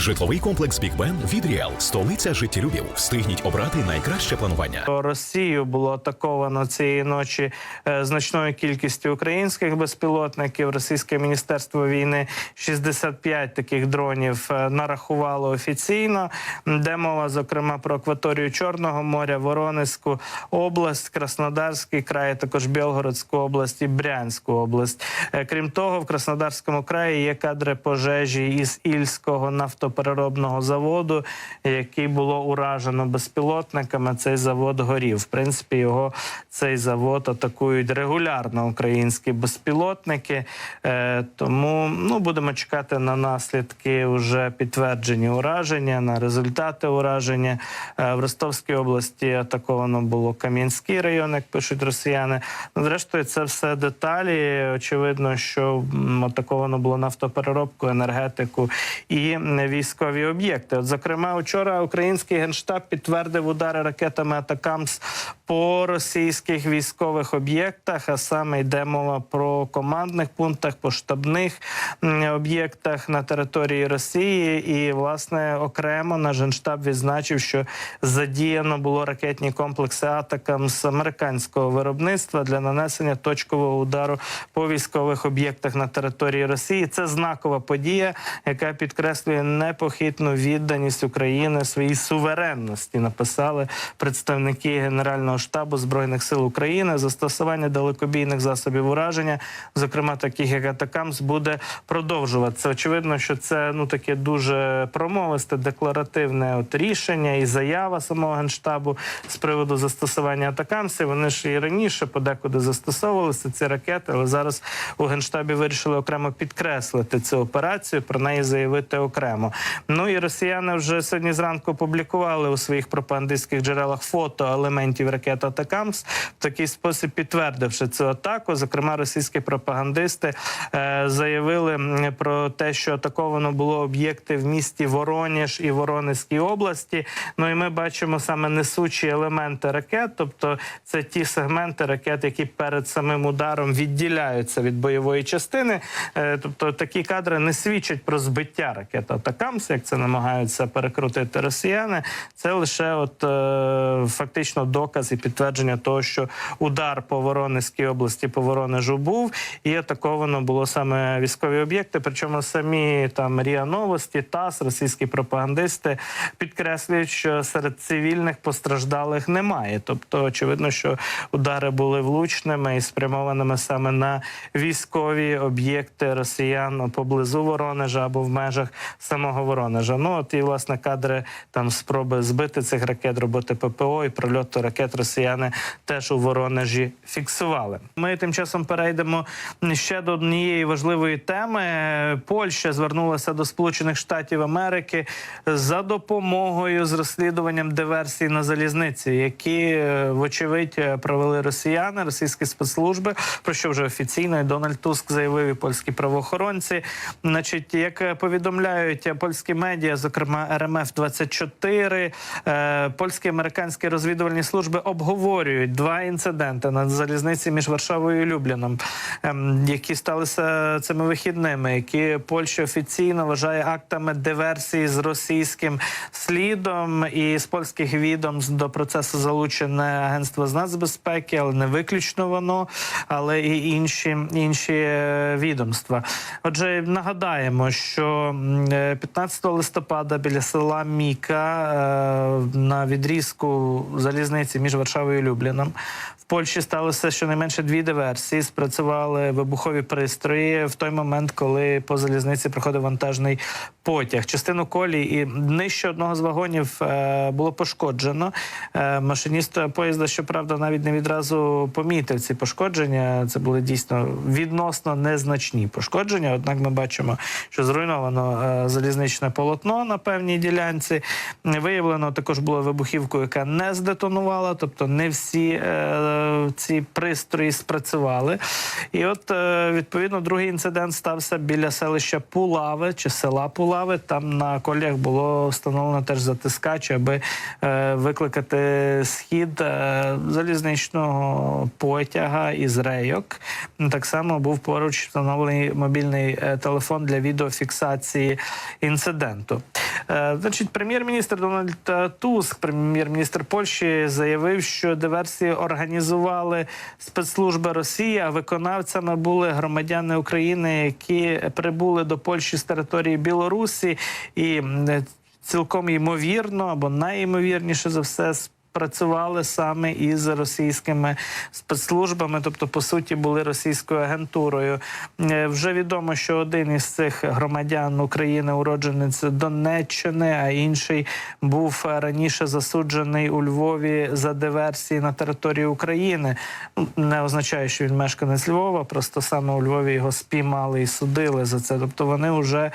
Житловий комплекс Бік Бен від Ріал, столиця життєлюбів. Встигніть обрати найкраще планування. Росію було атаковано цієї ночі е, значною кількістю українських безпілотників. Російське міністерство війни 65 таких дронів е, нарахувало офіційно. Де мова зокрема про акваторію Чорного моря, Воронезьку область, Краснодарський край, також Білгородську область і Брянську область. Е, Крім того, в Краснодарському краї є кадри пожежі із Ільського нафтопереробного заводу, який було уражено безпілотниками. Цей завод горів. В принципі, його цей завод атакують регулярно українські безпілотники. Е, тому ну будемо чекати на наслідки вже підтверджені ураження, на результати ураження. Е, в Ростовській області атаковано було Кам'янський район, як пишуть росіяни. Ну, зрештою, це все деталі. Очевидно, що атаковано було нафтопереробку, енергетику і військові об'єкти. От, зокрема, вчора український генштаб підтвердив удари ракетами Атакамс по російських військових об'єктах. А саме йде мова про командних пунктах, по штабних об'єктах на території Росії. І власне окремо наш генштаб відзначив, що задіяно було ракетні комплекси атакам з американського виробництва для нанесення точкового удару по військових об'єктах на території Росії. Це знакова подія, яка підкреслює непохитну відданість України своїй суверенності. Написали представники Генерального штабу збройних сил України. Застосування далекобійних засобів ураження, зокрема таких як Атакамс, буде продовжуватися. Очевидно, що це ну таке дуже промовисте декларативне от рішення і заява самого генштабу з приводу застосування атакамсів. Вони ж і раніше подекуди застосовувалися ці ракети, але зараз у генштабі вирішили окремо підкреслити цю операцію, про неї заявити окремо. Ну і росіяни вже сьогодні зранку опублікували у своїх пропагандистських джерелах фото елементів ракет Атакамс, в такий спосіб підтвердивши цю атаку. Зокрема, російські пропагандисти е, заявили про те, що атаковано було об'єкти в місті Вороніж і Воронезькій області. Ну і ми бачимо саме несучі елементи ракет, тобто це ті сегменти ракет, які перед самим ударом відділяються від бойової частини. Е, Тобто такі кадри не свідчать про збиття ракет Атакамс, як це намагаються перекрутити росіяни. Це лише от е, фактично доказ і підтвердження того, що удар по Воронезькій області по Воронежу був, і атаковано було саме військові об'єкти. Причому самі там Ріа Новості, ТАСС, російські пропагандисти підкреслюють, що серед цивільних постраждалих немає. Тобто, очевидно, що удари були влучними і спрямованими саме на військові об'єкти росіян поблизу Воронежа або в межах самого Воронежа. Ну от і власне кадри там спроби збити цих ракет, роботи ППО і прольоту ракет росіяни теж у Воронежі фіксували. Ми тим часом перейдемо ще до однієї важливої теми. Польща звернулася до Сполучених Штатів Америки за допомогою з розслідуванням диверсій на залізниці, які е, вочевидь е, провели росіяни, російські спецслужби. Про що вже офіційно і Дональд Туск заявив і польські правоохоронці. Значить, як е, повідомляють польські медіа, зокрема РМФ 24 е, польські американські розвідувальні служби обговорюють два інциденти на залізниці між Варшавою і Любліном, ем, які сталися цими вихідними, які Польща офіційно вважає актами диверсії з російським слідом і з польських відомств до процесу залучене агентство з нацбезпеки, але не виключно воно, але і інші інші е, відомства. Отже, нагадаємо, що е, 15 листопада біля села Міка е, на відрізку залізниці між Варшавою і Любліном в Польщі сталося щонайменше дві диверсії. Спрацювали вибухові пристрої в той момент, коли по залізниці проходив вантажний потяг. Частину колії і нижче одного з вагонів е, було пошкоджено. Е, машиніст поїзда, щоправда, навіть не відразу помітив ці пошкодження. Це були дійсно відносно незначні пошкодження. Однак ми бачимо, що зруйновано е, залізничне полотно на певній ділянці. Виявлено також було вибухівку, яка не здетонувала, тобто не всі е, ці пристрої спрацювали. І от е, відповідно другий інцидент стався біля селища Пулави чи села Пулави. Там на коліях було встановлено теж затискач, аби е, викликати схід е, залізничного потяга із рейок. Так само був поруч встановлений мобільний е, телефон для відеофіксації інциденту. Е, Значить, прем'єр-міністр Дональд е, Туск, прем'єр-міністр Польщі, заявив, що диверсії організували спецслужби Росії, а виконавцями були громадяни України, які прибули до Польщі з території Білорусі, і цілком ймовірно або найімовірніше за все. Працювали саме із російськими спецслужбами, тобто по суті були російською агентурою. Е, Вже відомо, що один із цих громадян України, уродженець Донеччини, а інший був е, раніше засуджений у Львові за диверсії на території України. Не означає, що він мешканець Львова, просто саме у Львові його спіймали і судили за це. Тобто вони вже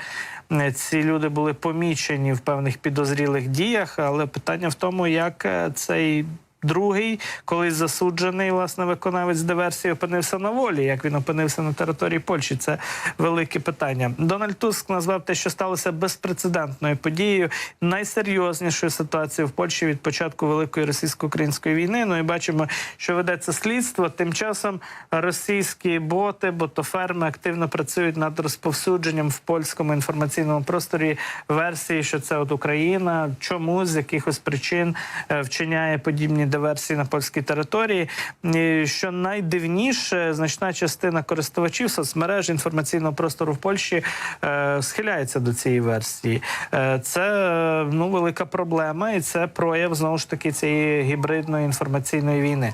е, ці люди були помічені в певних підозрілих діях, але питання в тому, як е, цей. Другий, колись засуджений власне виконавець диверсії, опинився на волі. Як він опинився на території Польщі? Це велике питання. Дональд Туск назвав те, що сталося безпрецедентною подією, найсерйознішою ситуацією в Польщі від початку великої російсько-української війни. Ну і бачимо, що ведеться слідство. Тим часом російські боти, ботоферми активно працюють над розповсюдженням в польському інформаційному просторі версії, що це от Україна, чому з якихось причин е, вчиняє подібні диверсії на польській території. І, Що найдивніше, значна частина користувачів соцмереж інформаційного простору в Польщі е, схиляється до цієї версії. Е, це е, ну велика проблема, і це прояв знову ж таки цієї гібридної інформаційної війни.